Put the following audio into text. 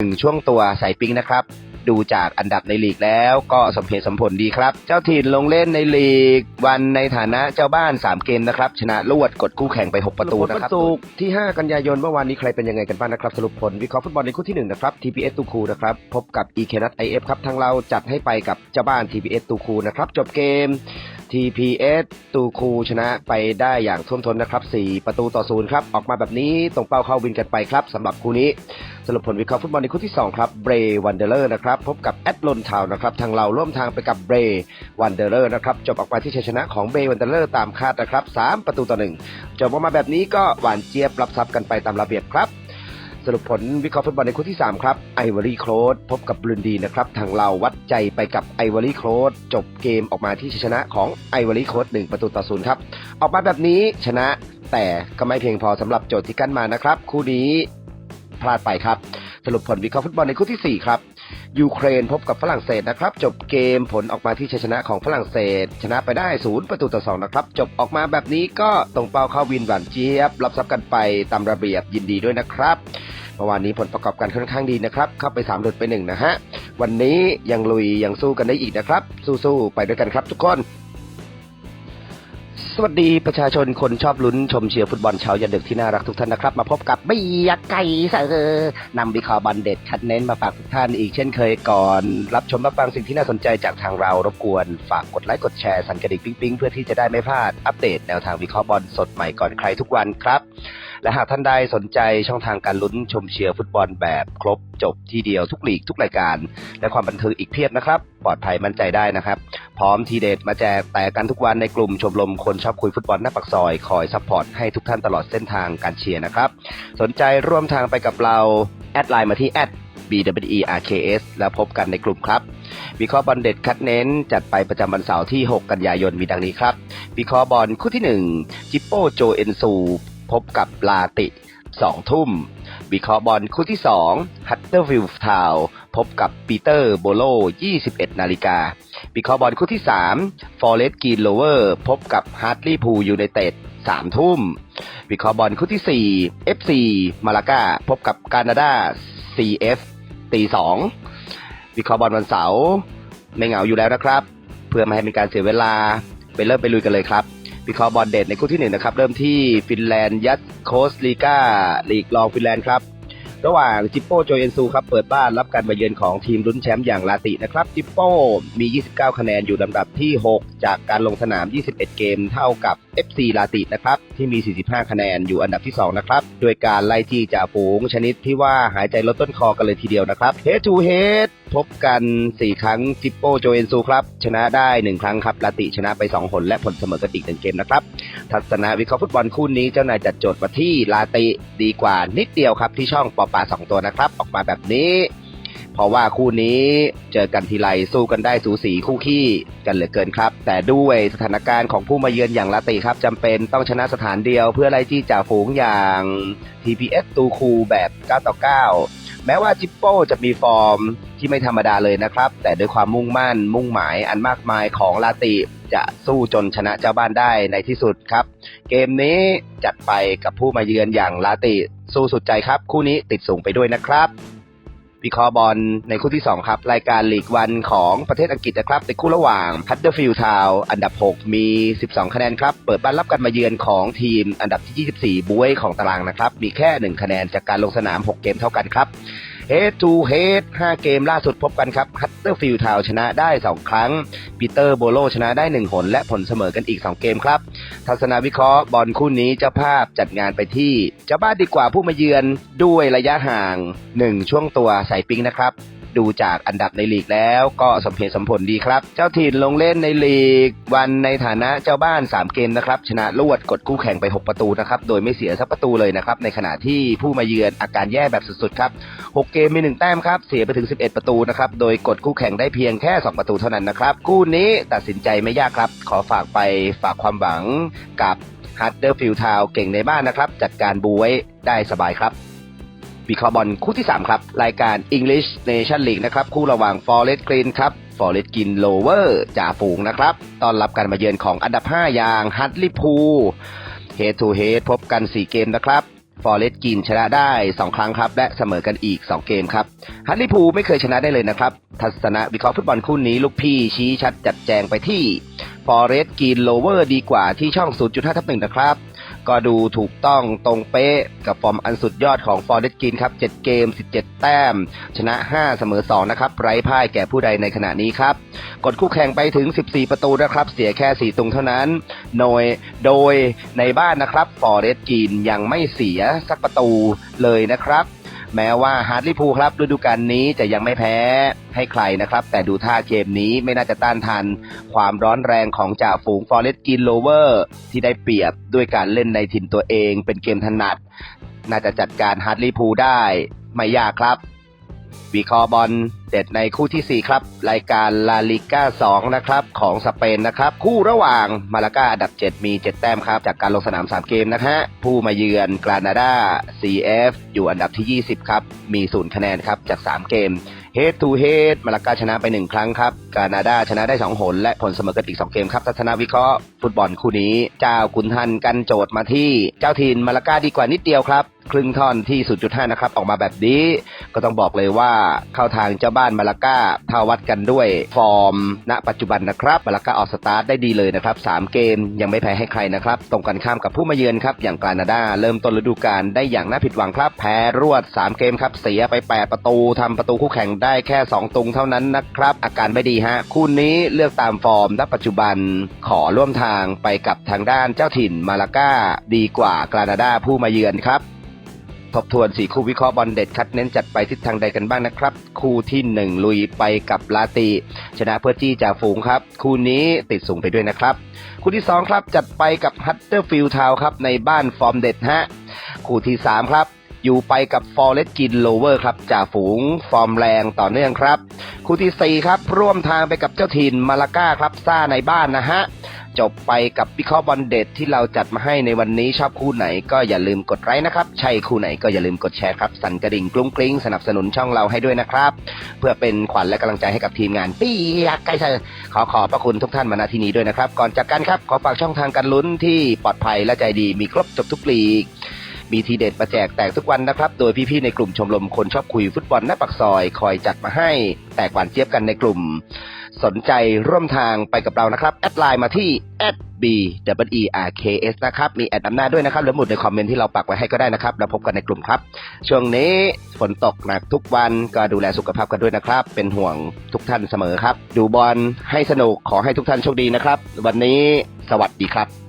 หนึ่งช่วงตัวใส่ปิงนะครับ ดูจากอันดับในลีกแล้วก็สมเหตุสมผลดีครับ เจ้าถิ่นลงเล่นในลีก วันในฐานะเจ้าบ้าน 3 เกมนะครับ ชนะรวดกดคู่แข่งไป 6 ประตูนะครับศุกที่ 5 กันยายนเมื่อวานนี้ใครเป็นยังไงกันบ้างนะครับ สรุปผล วิเคราะห์ฟุตบอลในคู่ที่ 1 นะครับ TPS ตูคูนะครับ พบกับ e k n u t IF ครับทางเราจัดให้ไปกับเจ้าบ้าน TPS ตูคูนะครับ จบเกม TPS ตูคูชนะไปได้อย่างท่วมท้นนะครับ 4 ประตูต่อศูนย์ครับ ออกมาแบบนี้ตรงเป้าเข้าวินกันไปครับสำหรับคู่นี้สรุปผลวิเคราะห์ฟุตบอลในคู่ที่ 2 ครับเบรวันเดอร์นะครับ พบกับแอดลนทาวนะครับ ทางเราร่วมทางไปกับเบรวันเดอร์นะครับ จบออกมาที่ชัยชนะของเบรวันเดอร์ตามคาดนะครับ 3 ประตูต่อ1จบออกมาแบบนี้ก็หวานเจี๊ยบรับทรัพย์กันไปตามระเบียบครับ สรุปผลวิเคราะห์ฟุตบอลในคู่ที่ 3 ครับไอวอรี่โครสพบกับบรูนดีนะครับ ทางเราวัดใจไปกับไอวอรี่โครสจบเกมออกมาที่ชชนะของไอวอรี่โคลด1ประตูต่อศูนย์ครับออกมาแบบนี้ชนะแต่ก็ไม่เพียงพอสำหรับโจทย์ที่กั้นมานะครับ คู่นี้พลาดไปครับ สรุปผลวิเคราะห์ฟุตบอลในคู่ที่ 4 ครับ ยูเครนพบกับฝรั่งเศสนะครับ จบเกมผลออกมาที่ชัยชนะของฝรั่งเศส ชนะไปได้ศูนย์ประตูต่อสองนะครับ จบออกมาแบบนี้ก็ตรงเป้าเข้าวินหวานเจี๊ยบ รับทรัพย์กันไปตามระเบียบยินดีด้วยนะครับเมื่อวานนี้ผลประกอบการค่อนข้างดีนะครับ เข้าไป 3 หลุดไปหนึ่งนะฮะ วันนี้ยังลุยยังสู้กันได้อีกนะครับ สู้ๆไปด้วยกันครับทุกคน สวัสดีประชาชนคนชอบลุ้นชมเชียร์ฟุตบอลเช้ายันดึกที่น่ารักทุกท่านนะครับ มาพบกับเบียร์ไก่เสอนำวิเคราะห์บอลเด็ดคัดเน้นมาฝากทุกท่านอีกเช่นเคยก่อน รับชมรับฟังสิ่งที่น่าสนใจจากทางเรารบกวน ฝากกดไลค์กดแชร์สั่นกระดิ่งปิ๊งๆ เพื่อที่จะได้ไม่พลาดอัปเดตแนวทางวิเคราะห์บอลสดใหม่ก่อนใครทุกวันครับ และหากท่านใดสนใจช่องทางการลุ้นชมเชียร์ฟุตบอลแบบครบจบที่เดียวทุกลีกทุกรายการ และความบันเทิงอีกเพียบนะครับ ปลอดภัยมั่นใจได้นะครับ พร้อมทีเด็ดมาแจกแต่กันทุกวันในกลุ่มชมรมคนชอบคุยฟุตบอลหน้าปากซอยคอยซัพพอร์ตให้ทุกท่านตลอดเส้นทางการเชียร์นะครับ สนใจร่วมทางไปกับเราแอดไลน์มาที่แอด @bwerks แล้วพบกันในกลุ่มครับวิเคราะห์บอลเด็ดคัดเน้น จัดไปประจำวันเสาร์ที่ 6 กันยายนมีดังนี้ครับวิเคราะห์บอลคู่ที่ 1 จิปโป้โจเอนซู พบกับลาติ 2 ทุ่มวิเคราะห์บอลคู่ที่ 2 ฮัตเตอร์วิลทาวพบกับปีเตอร์โบโล 21 นาฬิกาวิเคราะห์บอลคู่ที่ 3 ฟอร์เรสต์กีนโลเวอร์พบกับฮาร์ดลีย์พูยูไนเต็ด3 ทุ่มวิเคราะห์บอลคู่ที่ 4 FC มาลากาพบกับกานาดา CF ตี2วิเคราะห์บอลวันเสาร์ไม่เหงาอยู่แล้วนะครับ เพื่อไม่ให้มีการเสียเวลาไปเริ่มไปลุยกันเลยครับ วิเคราะห์บอลเด็ดในคู่ที่หนึ่งนะครับ เริ่มที่ฟินแลนด์ยัดโคสลีกาลีกรองฟินแลนด์ครับ ระหว่างจิปโป้โจเอนซูครับ เปิดบ้านรับการมาเยือนของทีมลุ้นแชมป์อย่างลาตินะครับ จิปโป้มี 29 คะแนนอยู่ลำดับที่ 6 จากการลงสนาม 21 เกมเท่ากับ FC ลาตินะครับ ที่มี 45 คะแนนอยู่อันดับที่ 2 นะครับ โดยการไล่จี้จ่าฝูงชนิดที่ว่าหายใจลดต้นคอกันเลยทีเดียวนะครับ Head to Head พบกัน 4 ครั้งจิปโป้โจเอนซูครับ ชนะได้ 1 ครั้งครับลาติชนะไป 2 หน และผลเสมอกันอีกหนึ่งเกมนะครับ ทัศนะวิเคราะห์ฟุตบอลคู่นี้เจ้านายจัดโจทย์มาที่ลาติดีกว่านิดเดียวครับ ที่ช่องปอปาสองตัวนะครับ ออกมาแบบนี้ เพราะว่าคู่นี้เจอกันทีไรสู้กันได้สูสีคู่ขี้กันเหลือเกินครับ แต่ด้วยสถานการณ์ของผู้มาเยือนอย่างลาติครับจำเป็นต้องชนะสถานเดียว เพื่อไล่จี้จ่าฝูงอย่าง TPS ตูคูแบบ9ต่อ9 แม้ว่าจิปโป้จะมีฟอร์มที่ไม่ธรรมดาเลยนะครับ แต่ด้วยความมุ่งมั่น มุ่งหมายอันมากมายของลาติจะสู้จนชนะเจ้าบ้านได้ในที่สุดครับ เกมนี้จัดไปกับผู้มาเยือนอย่างลาติสู้สุดใจครับ คู่นี้ติดสูงไปด้วยนะครับ วิเคราะห์บอลในคู่ที่ 2 ครับ รายการลีกวันของประเทศอังกฤษนะครับ ในคู่ระหว่างฮัตเดอร์ฟิลด์ทาวอันดับ 6 มี 12 คะแนนครับ เปิดบ้านรับการมาเยือนของทีมอันดับที่ 24บวยของตารางนะครับ มีแค่ 1 คะแนนจากการลงสนาม 6 เกมเท่ากันครับ Head to Head 5เกมล่าสุดพบกันครับฮัตเตอร์ฟิลด์ทาวชนะได้ 2 ครั้งปีเตอร์โบโลชนะได้ 1 หน และผลเสมอกันอีก 2 เกมครับ ทัศนวิเคราะห์บอลคู่นี้เจ้าภาพจัดงานไปที่เจ้าบ้านดีกว่าผู้มาเยือนด้วยระยะห่าง 1 ช่วงตัวใส่ปิงนะครับ ดูจากอันดับในลีกแล้วก็สมเหตุสมผลดีครับ เจ้าถิ่นลงเล่นในลีก วันในฐานะเจ้าบ้าน 3 เกมนะครับชนะรวดกดคู่แข่งไป 6 ประตูนะครับโดยไม่เสียสักประตูเลยนะครับในขณะที่ผู้มาเยือนอาการแย่แบบสุดๆครับ 6 เกมมี 1 แต้มครับเสียไปถึง 11 ประตูนะครับโดยกดคู่แข่งได้เพียงแค่ 2 ประตูเท่านั้นนะครับคู่นี้ตัดสินใจไม่ยากครับขอฝากไปฝากความหวังกับฮัตเดอร์ฟิลด์ทาวเก่งในบ้านนะครับจัดการบูไว้ได้สบายครับ วิคาะห์บอลคู่ที่ 3 ครับ รายการ English Nation League นะครับ คู่ระหว่าง Forest Green ครับ Forest Green Lower จ่าฝูงนะครับตอนรับการมาเยือนของอันดับ 5 อย่าง h u t l e y p o o l Head to Head พบกัน 4 เกมนะครับฟอร์เรสต์กินชนะได้ 2 ครั้งครับ และเสมอกันอีก 2 เกมครับฮัตลิพูไม่เคยชนะได้เลยนะครับ ทัศนะวิเคราะห์ฟุตบอลคู่นี้ลูกพี่ชี้ชัดจัดแจงไปที่ฟอร์เรสต์กินโลเวอร์ดีกว่าที่ช่อง 0.5ทับหนึ่งนะครับ ก็ดูถูกต้องตรงเป๊ะกับฟอร์มอันสุดยอดของฟอร์เรสกินครับ 7 เกม 17 แต้ม ชนะ 5 เสมอ 2 นะครับ ไร้พ่ายแก่ผู้ใดในขณะนี้ครับ กดคู่แข่งไปถึง 14 ประตูนะครับ เสียแค่ 4ตุงเท่านั้นโดยโดยในบ้านนะครับฟอร์เรสกินยังไม่เสียสักประตูเลยนะครับ แม้ว่าฮาร์ดลิพูครับฤดูกาลนี้จะยังไม่แพ้ให้ใครนะครับ แต่ดูท่าเกมนี้ไม่น่าจะต้านทานความร้อนแรงของจ่าฝูงฟอร์เรสต์กินโลเวอร์ที่ได้เปรียบด้วยการเล่นในถิ่นตัวเองเป็นเกมถนัด น่าจะจัดการฮาร์ดลิพูได้ไม่ยากครับวีคอบอล เด็ดในคู่ทีสี่ 4 ครับ รายการลาลิก้า 2 นะครับ ของสเปนนะครับ คู่ระหว่างมาลากาอันดับ 7 มี 7 แต้มครับ จากการลงสนาม 3 เกมนะฮะผู้มาเยือนกรานาดา CF อยู่อันดับที่ 20 ครับ มี0คะแนนครับ จาก 3 เกม Head to Head มาลากาชนะไป 1 ครั้งครับกรานาดาชนะได้ 2 หน และผลเสมอกันอีก 2 เกมครับทัศนวิเคราะห์ฟุตบอลคู่นี้ เจ้ากุนทันกันโจทย์มาที่เจ้าถิ่นมาลากาดีกว่านิดเดียวครับครึ่งท่อนที่ 0.5 นะครับออกมาแบบนี้ ก็ต้องบอกเลยว่าเข้าทางเจ้าบ้านมาลาก้าถ้าวัดกันด้วยฟอร์ม ณ ปัจจุบันนะครับมาลาก้าออกสตาร์ทได้ดีเลยนะครับ3เกมยังไม่แพ้ให้ใครนะครับตรงกันข้ามกับผู้มาเยือนครับอย่างกานาดาเริ่มต้นฤดูกาลได้อย่างน่าผิดหวังครับแพ้รวด 3 เกมครับเสียไป 8 ประตูทำประตูคู่แข่งได้แค่ 2 ตุงเท่านั้นนะครับ อาการไม่ดีฮะคู่นี้เลือกตามฟอร์มณปัจจุบันขอร่วมทางไปกับทางด้านเจ้าถิ่นมาลาก้า ดีกว่ากานาดาผู้มาเยือนครับ ทบทวนสี่คู่วิเคราะห์บอลเด็ดคัดเน้นจัดไปทิศทางใดกันบ้างนะครับ คู่ที่หนึ่งลุยไปกับลาติชนะเพื่อจี้จ่าฝูงครับ คู่นี้ติดสูงไปด้วยนะครับ คู่ที่สองครับจัดไปกับฮัตเตอร์ฟิลทาวครับในบ้านฟอร์มเด็ดฮะคู่ที่สามครับอยู่ไปกับฟอร์เรสกินโลเวอร์ครับจ่าฝูงฟอร์มแรงต่อเนื่องครับ คู่ที่สี่ครับ ร่วมทางไปกับเจ้าถิ่นมาลาก้าครับซ่าในบ้านนะฮะ จบไปกับวิเคราะห์บอลเด็ดที่เราจัดมาให้ในวันนี้ชอบคู่ไหนก็อย่าลืมกดไลค์นะครับ ใช่คู่ไหนก็อย่าลืมกดแชร์ครับ สั่นกระดิ่งกรุ้งกริ้งสนับสนุนช่องเราให้ด้วยนะครับ เพื่อเป็นขวัญและกำลังใจให้กับทีมงานปียกไกลเธอขอขอบพระคุณทุกท่านมาณที่นี้ด้วยนะครับ ก่อนจากกันครับขอฝากช่องทางการลุ้นที่ปลอดภัยและใจดีมีครบจบทุกลีกมีทีเด็ดมาแจกแตกทุกวันนะครับ โดยพี่ๆในกลุ่มชมรมคนชอบคุยฟุตบอลหน้าปากซอย คอยจัดมาให้แตกหวานเจี๊ยบกันในกลุ่ม สนใจร่วมทางไปกับเรานะครับ แอดไลน์มาที่ b w e r k s นะครับ มีแอดนำหน้าด้วยนะครับหรือหมุดในคอมเมนต์ที่เราปักไว้ให้ก็ได้นะครับ แล้วพบกันในกลุ่มครับ ช่วงนี้ฝนตกหนักทุกวันก็ดูแลสุขภาพกันด้วยนะครับ เป็นห่วงทุกท่านเสมอครับ ดูบอลให้สนุกขอให้ทุกท่านโชคดีนะครับ วันนี้สวัสดีครับ